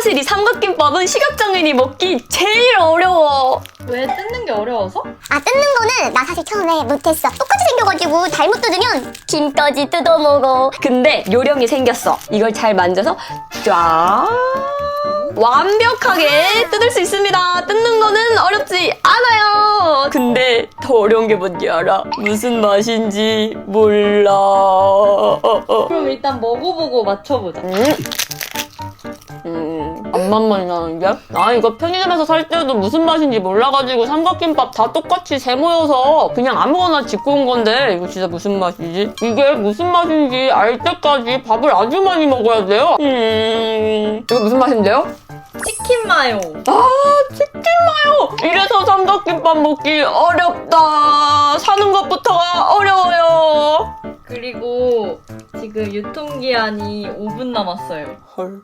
사실 이 삼각김밥은 시각장애인이 먹기 제일 어려워. 왜 뜯는 게 어려워서? 아 뜯는 거는 나 사실 처음에 못했어 똑같이 생겨가지고 잘못 뜯으면 김까지 뜯어먹어 근데 요령이 생겼어. 이걸 잘 만져서 쫙 완벽하게 뜯을 수 있습니다. 뜯는 거는 어렵지 않아요. 근데 더 어려운 게 뭔지 알아? 무슨 맛인지 몰라. 어, 어. 그럼 일단 먹어보고 맞춰보자. 음. 음, 안 맛만이 나는데? 나 이거 편의점에서 살 때도 무슨 맛인지 몰라가지고 삼각김밥 다 똑같이 세 모여서 그냥 아무거나 짓고 온 건데 이거 진짜 무슨 맛이지? 이게 무슨 맛인지 알 때까지 밥을 아주 많이 먹어야 돼요? 음, 이거 무슨 맛인데요? 치킨 마요. 아, 치킨 마요! 이래서 삼각김밥 먹기 어렵다. 사는 것부터가 어려워요. 그리고 지금 유통기한이 5분 남았어요. 헐.